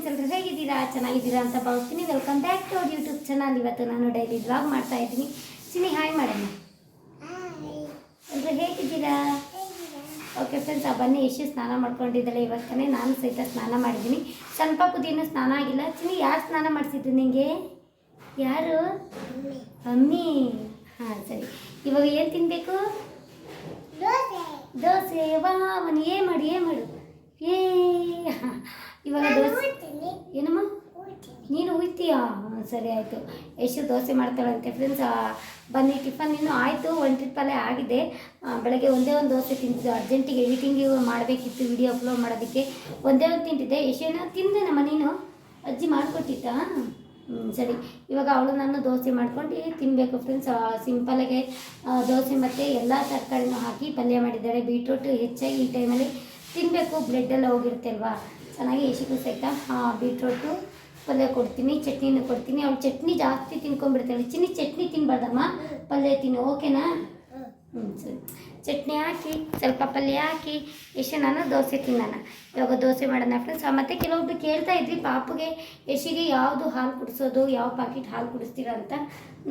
Friends ಎಲ್ಲರೂ ಹೇಗಿದ್ದೀರಾ? ಚೆನ್ನಾಗಿದ್ದೀರಾ ಅಂತ ಭಾವಿಸ್ತೀನಿ. Welcome back to our YouTube channel ಇವತ್ತು ನಾನು ಡೈಲಿ ಬ್ಲಾಗ್ ಮಾಡ್ತಾ ಇದ್ದೀನಿ. ಚಿನಿ ಹಾಯ್ ಮಾಡೋಣ ಎಲ್ಲರೂ ಹೇಗಿದ್ದೀರಾ? ಓಕೆ ಫ್ರೆಂಡ್ಸ್ ಆ ಬನ್ನಿ ಎಷ್ಟು ಸ್ನಾನ ಮಾಡ್ಕೊಂಡಿದ್ದಾಳೆ ಇವತ್ತೇ ನಾನು ಸಹಿತ ಸ್ನಾನ ಮಾಡಿದ್ದೀನಿ. ಸ್ವಲ್ಪ ಕುದಿನೂ ಸ್ನಾನ ಆಗಿಲ್ಲ. ಚಿನಿ ಯಾರು ಸ್ನಾನ ಮಾಡಿಸಿದ್ದು ನಿಮಗೆ ಯಾರು? ಅಮ್ಮಿ ಹಾಂ ಸರಿ. ಇವಾಗ ಏನು ತಿನ್ನಬೇಕು ದೋಸೆ. ವಾ ಅವನು ಏ ಮಾಡು ಏ ಮಾಡು? ಏ ಇವಾಗ ದೋಸೆ ಏನಮ್ಮ? ನೀನು ಉಯ್ತೀಯಾ ಹಾಂ, ಸರಿ ಆಯಿತು. ಎಷ್ಟು ದೋಸೆ ಮಾಡ್ತಾಳಂತೆ ಫ್ರೆಂಡ್ಸ್ ಬನ್ನಿ ಟಿಫನ್ ಇನ್ನೂ ಆಯಿತು. ಒಂದು ಟ್ರಿಪ್ಪಲ್ಲೇ ಆಗಿದೆ. ಬೆಳಗ್ಗೆ ಒಂದೇ ಒಂದು ದೋಸೆ ತಿಂತಿದ್ದು ಅರ್ಜೆಂಟಿಗೆ ಎಡಿಟಿಂಗ್ ಮಾಡಬೇಕಿತ್ತು ವಿಡಿಯೋ ಅಪ್ಲೋಡ್ ಮಾಡೋದಕ್ಕೆ. ಒಂದೇ ಒಂದು ತಿಂತಿದ್ದೆ ಎಷ್ಟೇನೋ ತಿಂದೇನಮ್ಮ ನೀನು. ಅಜ್ಜಿ ಮಾಡಿಕೊಟ್ಟಿತ್ತಾ ಹ್ಞೂ ಸರಿ. ಇವಾಗ ಅವಳು ನಾನು ದೋಸೆ ಮಾಡ್ಕೊಂಡು ತಿನ್ನಬೇಕು ಫ್ರೆಂಡ್ಸ್ ಸಿಂಪಲಾಗೆ ದೋಸೆ ಮತ್ತು ಎಲ್ಲ ತರಕಾರಿನೂ ಹಾಕಿ ಪಲ್ಯ ಮಾಡಿದ್ದಾರೆ. ಬೀಟ್ರೂಟ್ ಹೆಚ್ಚಾಗಿ ಈ ಟೈಮಲ್ಲಿ ತಿನ್ನಬೇಕು ಬ್ಲಡ್ ಎಲ್ಲ ಹೋಗಿರುತ್ತೆ ಅಲ್ವಾ? ಚೆನ್ನಾಗಿ ಎಸಿಗೂಸ್ ಆಯಿತಾ? ಹಾಂ, ಬೀಟ್ರೋಟು, ಪಲ್ಯ ಕೊಡ್ತೀನಿ, ಚಟ್ನಿನೂ ಕೊಡ್ತೀನಿ. ಅವ್ಳು ಚಟ್ನಿ ಜಾಸ್ತಿ ತಿನ್ಕೊಂಡ್ಬಿಡ್ತಾಳೆ. ಚಿನ್ನಿ ಚಟ್ನಿ ತಿನ್ನಬಾರ್ದಮ್ಮ ಪಲ್ಯ ತಿನ್ನು, ಓಕೆನಾ? ಹ್ಞೂ ಸರಿ. ಚಟ್ನಿ ಹಾಕಿ, ಸ್ವಲ್ಪ ಪಲ್ಯ ಹಾಕಿ ಎಷ್ಟು ನಾನು ದೋಸೆ ತಿನ್ನೋಣ. ಇವಾಗ ದೋಸೆ ಮಾಡೋಣ ಫ್ರೆಂಡ್ಸ್ ಮತ್ತು ಕೆಲವೊಬ್ರು ಕೇಳ್ತಾ ಇದ್ವಿ, ಪಾಪುಗೆ ಯಶಿಗೆ ಯಾವುದು ಹಾಲು ಕುಡಿಸೋದು, ಯಾವ ಪಾಕೆಟ್ ಹಾಲು ಕುಡಿಸ್ತೀರಾ ಅಂತ.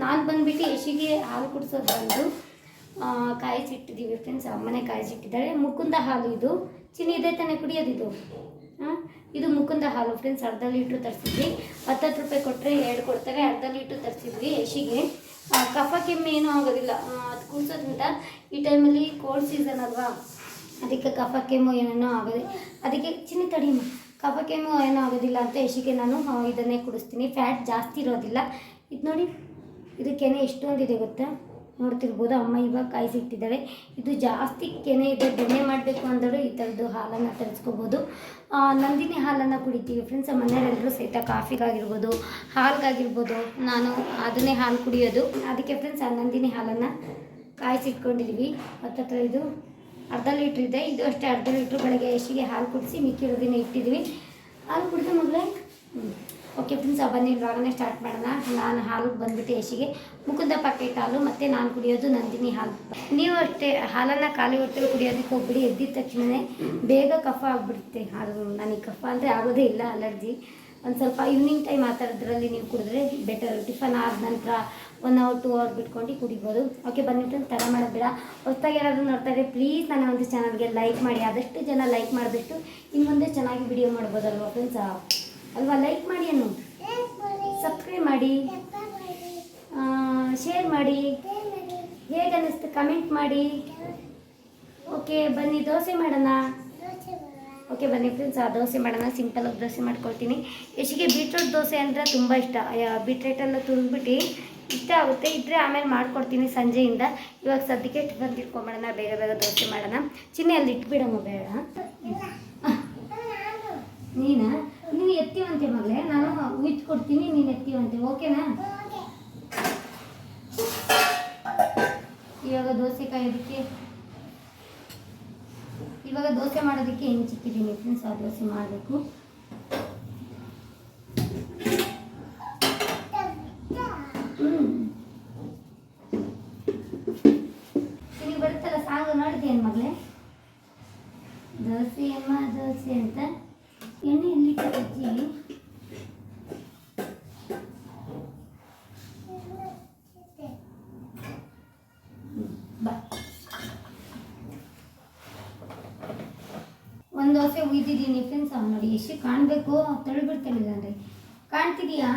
ನಾನು ಬಂದುಬಿಟ್ಟು ಯಶಿಗೆ ಹಾಲು ಕುಡಿಸೋದು ಬಂದು ಕಾಯಿಸಿಟ್ಟಿದ್ದೀವಿ ಫ್ರೆಂಡ್ಸ್ ಅಮ್ಮನೆ ಕಾಯಿಸಿಟ್ಟಿದ್ದಾಳೆ. ಮುಕುಂದ ಹಾಲು ಇದು. ಚಿನ್ನಿ ಇದೆ ತಾನೇ ಕುಡಿಯೋದು ಇದು ಮುಕುಂದ ಹಾಲು. ಫ್ರೆಂಡ್ಸ್ ಅರ್ಧ ಲೀಟ್ರ್ ತರಿಸಿದ್ವಿ. ಹತ್ತತ್ತು ರೂಪಾಯಿ ಕೊಟ್ಟರೆ ಎರಡು ಕೊಡ್ತಾರೆ. ಅರ್ಧ ಲೀಟ್ರ್ ತರಿಸಿದ್ವಿ ಯಶಿಗೆ ಕಫ, ಕೆಮ್ಮು ಏನೂ ಆಗೋದಿಲ್ಲ. ಅದು ಕುಡಿಸೋದ್ರಿಂದ ಈ ಟೈಮಲ್ಲಿ ಕೋಲ್ಡ್ ಸೀಸನ್ ಅಲ್ವಾ? ಅದಕ್ಕೆ ಕಫ, ಕೆಮ್ಮು ಏನೇನೋ ಆಗೋದು ಅದಕ್ಕೆ ಚಿನ್ನ ತಡಿಮ. ಕಫ, ಕೆಮ್ಮು ಏನೂ ಆಗೋದಿಲ್ಲ ಅಂತ ಯಶಿಗೆ ನಾನು ಇದನ್ನೇ ಕುಡಿಸ್ತೀನಿ. ಫ್ಯಾಟ್ ಜಾಸ್ತಿ ಇರೋದಿಲ್ಲ. ಇದು ನೋಡಿ, ಇದಕ್ಕೇನೆ ಕೆನೆ ಎಷ್ಟೊಂದಿದೆ ಗೊತ್ತಾ? ನೋಡ್ತಿರ್ಬೋದು. ಅಮ್ಮ ಇವಾಗ ಕಾಯಿಸಿಟ್ಟಿದ್ದಾರೆ ಇದು ಜಾಸ್ತಿ ಕೆನೆ ಇದೆ. ಬೆಣ್ಣೆ ಮಾಡಬೇಕು ಅಂದರೂ ಈ ಥರದ್ದು ಹಾಲನ್ನು ತರಿಸ್ಕೋಬೋದು. ನಂದಿನಿ ಹಾಲನ್ನು ಕುಡಿತೀವಿ ಫ್ರೆಂಡ್ಸ್ ಮನೆಯವರೆಲ್ಲರೂ ಸಹಿತ ಕಾಫಿಗಾಗಿರ್ಬೋದು ಹಾಲ್ಗಾಗಿರ್ಬೋದು. ನಾನು ಅದನ್ನೇ ಹಾಲು ಕುಡಿಯೋದು. ಅದಕ್ಕೆ ಫ್ರೆಂಡ್ಸ್ ಆ ನಂದಿನಿ ಹಾಲನ್ನು ಕಾಯಿಸಿಟ್ಕೊಂಡಿದ್ದೀವಿ ಹತ್ತತ್ರ ಇದು ಅರ್ಧ ಲೀಟ್ರ್ ಇದೆ. ಇದು ಅಷ್ಟೇ ಅರ್ಧ ಲೀಟ್ರ್ ಬೆಳಗ್ಗೆ ಎಷ್ಟಿಗೆ ಹಾಲು ಕುಡಿಸಿ ಮಿಕ್ಕಿರೋದನ್ನ ಇಟ್ಟಿದ್ದೀವಿ ಹಾಲು ಕುಡಿದು ಮಗಳೇ? ಓಕೆ ಫ್ರೆಂಡ್ಸ್ ಬನ್ನಿ ಇವಾಗನೇ ಸ್ಟಾರ್ಟ್ ಮಾಡೋಣ. ನಾನು ಹಾಲು ಬಂದ್ಬಿಟ್ಟು ಯಶಿಗೆ ಮುಕುಂದ ಪ್ಯಾಕೆಟ್ ಹಾಲು ಮತ್ತು ನಾನು ಕುಡಿಯೋದು ನಂದಿನಿ ಹಾಲು. ನೀವು ಅಷ್ಟೇ, ಹಾಲನ್ನು ಖಾಲಿ ಹೊಟ್ಟೆಲಿ ಕುಡಿಯೋದಕ್ಕೆ ಹೋಗ್ಬಿಡಿ, ಎದ್ದಿದ ತಕ್ಷಣವೇ ಬೇಗ ಕಫ ಆಗಿಬಿಡುತ್ತೆ. ಹಾಲು ನನಗೆ ಕಫ ಅಂದರೆ ಆಗೋದೇ ಇಲ್ಲ, ಅಲರ್ಜಿ. ಒಂದು ಸ್ವಲ್ಪ ಈವ್ನಿಂಗ್ ಟೈಮ್ ಆ ಥರದ್ರಲ್ಲಿ ನೀವು ಕುಡಿದ್ರೆ ಬೆಟರ್ ಟಿಫನ್ ಆದ ನಂತರ ಒನ್ ಅವರ್ ಟು ಅವರ್ ಬಿಟ್ಕೊಂಡು ಕುಡಿಬೋದು. ಓಕೆ ಬಂದ್ಬಿಟ್ಟು ತಡ ಮಾಡೋದು ಬೇಡ. ಹೊಸ್ದಾಗಿ ಯಾರಾದರೂ ನೋಡ್ತಾ ಇದ್ರೆ ಪ್ಲೀಸ್ ನನ್ನ ಒಂದು ಚಾನಲ್ಗೆ ಲೈಕ್ ಮಾಡಿ. ಆದಷ್ಟು ಜನ ಲೈಕ್ ಮಾಡಿದಷ್ಟು ಇನ್ನು ಮುಂದೆ ಚೆನ್ನಾಗಿ ವಿಡಿಯೋ ಮಾಡ್ಬೋದಲ್ವ ಫ್ರೆಂಡ್ಸ್ ಅಲ್ವಾ? ಲೈಕ್ ಮಾಡಿ ಅನ್ನು. ಸಬ್ಸ್ಕ್ರೈಬ್ ಮಾಡಿ. ಶೇರ್ ಮಾಡಿ. ಹೇಗೆ ಅನ್ನಿಸ್ತು? ಕಮೆಂಟ್ ಮಾಡಿ. ಓಕೆ ಬನ್ನಿ, ದೋಸೆ ಮಾಡೋಣ. ಓಕೆ ಬನ್ನಿ ಫ್ರೆಂಡ್ಸ್ ಆ ದೋಸೆ ಮಾಡೋಣ. ಸಿಂಪಲಾಗಿ ದೋಸೆ ಮಾಡ್ಕೊಳ್ತೀನಿ. ಯಶಿಗೆ ಬೀಟ್ರೂಟ್ ದೋಸೆ ಅಂದರೆ ತುಂಬ ಇಷ್ಟ. ಬೀಟ್ರೂಟೆಲ್ಲ ತುರಿದ್ಬಿಟ್ಟು ಇಷ್ಟ ಆಗುತ್ತೆ. ಇದ್ದರೆ ಆಮೇಲೆ ಮಾಡ್ಕೊಡ್ತೀನಿ ಸಂಜೆಯಿಂದ. ಇವಾಗ ಸದ್ಯಕ್ಕೆ ಟಿಫನ್ ತಿಳ್ಕೊಂಬಿಡೋಣ ಬೇಗ ಬೇಗ ದೋಸೆ ಮಾಡೋಣ. ಚಿನ್ನೆ ಅಲ್ಲಿ ಇಟ್ಬಿಡಮ್ಮ ಬೇಡ ನೀನಾ? ನೀನು ಎತ್ತೀವಂತೆ ಮಗಳೇ ನಾನು ಉಯ್ತು ಕೊಡ್ತೀನಿ ನೀನು ಎತ್ತೀವಂತೆ ಓಕೆನಾ? ಇವಾಗ ದೋಸೆ ಕಾಯೋದಕ್ಕೆ ಇವಾಗ ದೋಸೆ ಮಾಡೋದಕ್ಕೆ ಹೆಂಚಿಟ್ಟಿದ್ದೀನಿ ಫ್ರೆಂಡ್ಸ್ ಆ ದೋಸೆ ಮಾಡಬೇಕು. ನಿನಗೆ ಬರುತ್ತಲ್ಲ ಸಾಂಗು ನೋಡಿದ್ದೇನು ಮಗಳೇ? ದೋಸೆ ಅಮ್ಮ ದೋಸೆ ಅಂತ ಎಣ್ಣೆ ಎಲ್ಲಿ ಅಜ್ಜಿ ಹ್ಮ್, ಬಾ ಒಂದು ದೋಸೆ ಉಯ್ದಿದ್ದೀನಿ ಫ್ರೆಂಡ್ಸ್ ಅವ್ನು ನೋಡಿ, ಎಷ್ಟು ಕಾಣಬೇಕು? ತಳ್ಳಿಬಿಡ್ತಾಳಿಲ್ಲ ಅಂದರೆ. ಕಾಣ್ತಿದೀಯಾ?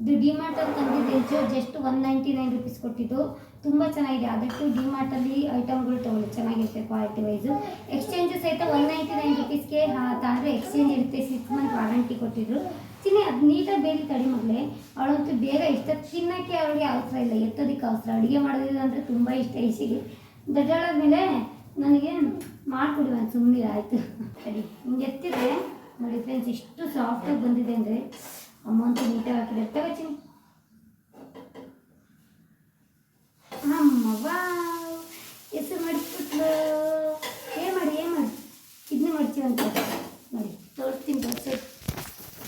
ಇದು ಡಿ ಮಾರ್ಟಲ್ಲಿ ಜೋ just one ninety nine rupees ಕೊಟ್ಟಿದ್ದು. ತುಂಬ ಚೆನ್ನಾಗಿದೆ. ಆದಷ್ಟು ಡಿಮಾರ್ಟಲ್ಲಿ ಐಟಮ್ಗಳು ತೊಗೊಳ್ಳಿ. ಚೆನ್ನಾಗಿರುತ್ತೆ ಕ್ವಾಲಿಟಿ ವೈಸು ಎಕ್ಸ್ಚೇಂಜು ಸಹಿತ ಒನ್ ನೈಂಟಿ ನೈನ್ ರುಪೀಸ್ಗೆ ತಂದರೆ ಎಕ್ಸ್ಚೇಂಜ್ ಇರುತ್ತೆ. ಸಿಕ್ಸ್ ಮಂತ್ ವಾರಂಟಿ ಕೊಟ್ಟಿದ್ರು. ಚಿನ್ನಿ ಅದು ನೀಟಾಗಿ ಬೇರೆ ತಡಿ ಮಗಳೇ ಅವಳಂತೂ ಬೇಗ ಇಷ್ಟ. ತಿನ್ನೋಕ್ಕೆ ಅವಳಿಗೆ ಅವಸರ ಇಲ್ಲ. ಎತ್ತೋದಕ್ಕೆ ಅವಸರ. ಅಡುಗೆ ಮಾಡೋದಿಲ್ಲ ಅಂದರೆ ತುಂಬ ಇಷ್ಟ ಇಸಿಗೆ ದಡ್ಡಾಳಾದ್ಮೇಲೆ ನನಗೆ ಮಾಡಿಕೊಡಿ ಒಂದು ಸುಮ್ಮನೆ ಆಯಿತು. ಸರಿ ಹಿಂಗೆ ಎತ್ತಿದ್ರೆ ನೋಡಿ ಫ್ರೆಂಡ್ಸ್ ಇಷ್ಟು ಸಾಫ್ಟಾಗಿ ಬಂದಿದೆ ಅಂದರೆ ಅಮೌಂಟು ನೀಟಾಗಿ ಹಾಕಿದೆ ತಗೋ ಚಿನ್ನಿ ಅಮ್ಮ, ವಾವ್. ಹೆಸರು ಮಾಡಿಬಿಟ್ಲು ಏನು ಮಾಡಿ ಏನು ಮಾಡಿ. ಇದನ್ನೇ ಅಂತ. ನೋಡಿ, ತೋರಿಸ್ತೀನಿ ದೋಸೆ.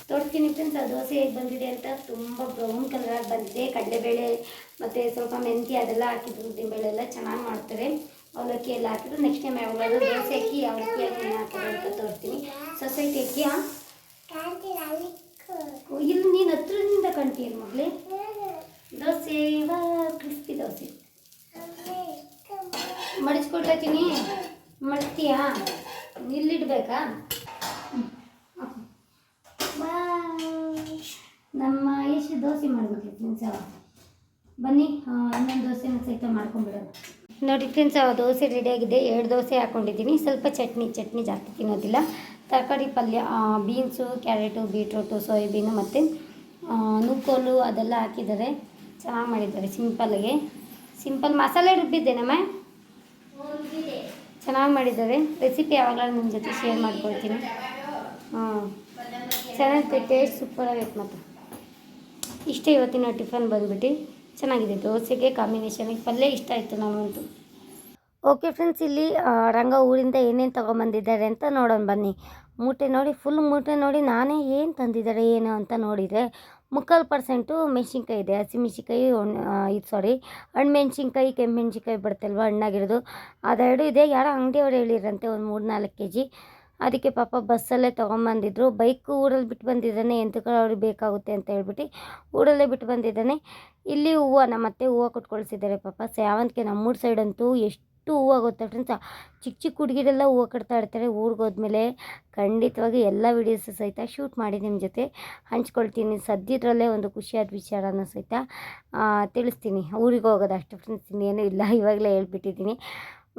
ತೋರಿಸ್ತೀನಿ ಫ್ರೆಂಡ್ಸ್ ದೋಸೆ ಹೇಗೆ ಬಂದಿದೆ ಅಂತ ತುಂಬ ಬ್ರೌನ್ ಕಲರಾಗಿ ಬಂದಿದೆ. ಕಡಲೆಬೇಳೆ ಮತ್ತು ಸ್ವಲ್ಪ ಮೆಂತ್ಯ ಅದೆಲ್ಲ ಹಾಕಿದ್ರು, ಉದ್ದಿನಬೇಳೆ ಎಲ್ಲ ಚೆನ್ನಾಗಿ ಮಾಡ್ತಾರೆ. ಅವಲಕ್ಕಿ ಎಲ್ಲ ಹಾಕಿದ್ರು. ನೆಕ್ಸ್ಟ್ ಟೈಮ್ ಯಾವಾಗಾದ್ರೂ ದೋಸೆ ಅಕ್ಕಿ, ಅವಲಕ್ಕಿ ಅದನ್ನ ಹಾಕಿದ್ರು ಅಂತ ತೋರಿಸ್ತೀನಿ. ಸೊಸೈಟಿ ಅಕ್ಕಿ ಇಲ್ಲಿ ನೀನು ಹತ್ರದಿಂದ ಕಾಣ್ತೀಯ ಮಗಳೇ ದೋಸೆ ವಾ ಕ್ರಿಸ್ಪಿ ದೋಸೆ. ಮಡಿಸ್ಕೊಡ್ತೀನಿ ಮಡ್ತೀಯ? ಇಲ್ಲಿಡ್ಬೇಕಾ. ನಮ್ಮ ಯಶು ದೋಸೆ ಮಾಡ್ಬೇಕು ಫ್ರೆಂಡ್ಸ್ ಬನ್ನಿ ಆ, ಇನ್ನೊಂದು ದೋಸೆನ ಸಹಿತ ಮಾಡ್ಕೊಂಡ್ಬಿಡೋದು ನೋಡಿ ಫ್ರೆಂಡ್ಸ್ ದೋಸೆ ರೆಡಿಯಾಗಿದೆ. ಎರಡು ದೋಸೆ ಹಾಕ್ಕೊಂಡಿದ್ದೀನಿ ಸ್ವಲ್ಪ ಚಟ್ನಿ ಚಟ್ನಿ ಜಾಸ್ತಿ ತಿನ್ನೋದಿಲ್ಲ. ತರಕಾರಿ ಪಲ್ಯ ಬೀನ್ಸು ಕ್ಯಾರೆಟು ಬೀಟ್ರೂಟು ಸೋಯಾಬೀನು ಮತ್ತು ನುಕ್ಕೋಲು ಅದೆಲ್ಲ ಹಾಕಿದ್ದಾರೆ. ಚೆನ್ನಾಗಿ ಮಾಡಿದ್ದಾರೆ ಸಿಂಪಲ್ಗೆ ಸಿಂಪಲ್ ಮಸಾಲೆ ರುಬ್ಬಿದ್ದೇನಮ್ಮ? ಚೆನ್ನಾಗಿ ಮಾಡಿದ್ದಾರೆ ರೆಸಿಪಿ ಯಾವಾಗಲೂ ನಿಮ್ಮ ಜೊತೆ ಶೇರ್ ಮಾಡ್ಕೊಳ್ತೀನಿ. ಹಾಂ. ಚೆನ್ನಾಗಿ ಟೇಸ್ಟ್ ಸೂಪರ್ ಆಗೈತೆ ಮತ್ತು ಇಷ್ಟೇ ಇವತ್ತಿನ ಟಿಫನ್ ಬಂದುಬಿಟ್ಟು ಚೆನ್ನಾಗಿದೆ. ದೋಸೆಗೆ ಕಾಂಬಿನೇಷನಿಗೆ ಪಲ್ಯ ಇಷ್ಟ ಆಯಿತು ನಾನಂತೂ ಓಕೆ ಫ್ರೆಂಡ್ಸ್ ಇಲ್ಲಿ ರಂಗ ಊರಿಂದ ಏನೇನು ತೊಗೊಂಬಂದಿದ್ದಾರೆ ಅಂತ ನೋಡೋಣ ಬನ್ನಿ. ಮೂಟೆ ನೋಡಿ ಫುಲ್ ಮೂಟೆ ನೋಡಿ ನಾನೇ ಏನು ತಂದಿದ್ದಾರೆ, ಏನು ಅಂತ ನೋಡಿದರೆ ಮುಕ್ಕಾಲು ಪರ್ಸೆಂಟು ಮೆಣಸಿನ್ಕಾಯಿ ಇದೆ. ಹಸಿಮೆಣ್ಸಿನ್ಕಾಯಿ ಇದು ಸಾರಿ ಹಣ್ಣುಮೆಣ್ಸಿನ್ಕಾಯಿ ಕೆಮ್ಮೆಣ್ಸಿನ್ಕಾಯಿ ಬರುತ್ತಲ್ವ ಹಣ್ಣಾಗಿರೋದು. ಅದೆರಡು ಇದೆ. ಯಾರೋ ಅಂಗಡಿಯವ್ರು ಹೇಳಿರಂತೆ ಒಂದು ಮೂರು ನಾಲ್ಕು ಕೆ ಜಿ ಅದಕ್ಕೆ ಪಾಪ ಬಸ್ಸಲ್ಲೇ ತೊಗೊಂಬಂದಿದ್ರು. ಬೈಕ್ ಊರಲ್ಲಿ ಬಿಟ್ಟು ಬಂದಿದ್ದಾನೆ. ಎಂತಕ್ಕೆ ಅವ್ರಿಗೆ ಬೇಕಾಗುತ್ತೆ ಅಂತ ಹೇಳ್ಬಿಟ್ಟು ಊರಲ್ಲೇ ಬಿಟ್ಟು ಬಂದಿದ್ದಾನೆ. ಇಲ್ಲಿ ಹೂವು ನಮ್ಮ ಅತ್ತೆ ಹೂವು ಕೊಟ್ಕೊಳ್ಸಿದ್ದಾರೆ ಪಾಪ. ಸೇವಂತಿಗೆ ನಮ್ಮೂರ ಸೈಡ್ ಅಂತೂ ಎಷ್ಟು ಹೂವು ಗೊತ್ತಾ ಫ್ರೆಂಡ್ಸ್. ಚಿಕ್ಕ ಚಿಕ್ಕ ಹುಡುಗಿರೆಲ್ಲ ಹೂವು ಕಟ್ತಾ ಇರ್ತಾರೆ ಊರಿಗೆ ಹೋದ್ಮೇಲೆ. ಖಂಡಿತವಾಗಿ ಎಲ್ಲ ವೀಡಿಯೋಸು ಸಹಿತ ಶೂಟ್ ಮಾಡಿ ನಿಮ್ಮ ಜೊತೆ ಹಂಚ್ಕೊಳ್ತೀನಿ. ಸದ್ಯದ್ರಲ್ಲೇ ಒಂದು ಖುಷಿಯಾದ ವಿಚಾರನ ಸಹಿತ ತಿಳಿಸ್ತೀನಿ. ಊರಿಗೆ ಹೋಗೋದು ಅಷ್ಟು ಫ್ರೆಂಡ್ಸ್, ಇನ್ನೇನು ಇಲ್ಲ. ಇವಾಗಲೇ ಹೇಳ್ಬಿಟ್ಟಿದ್ದೀನಿ.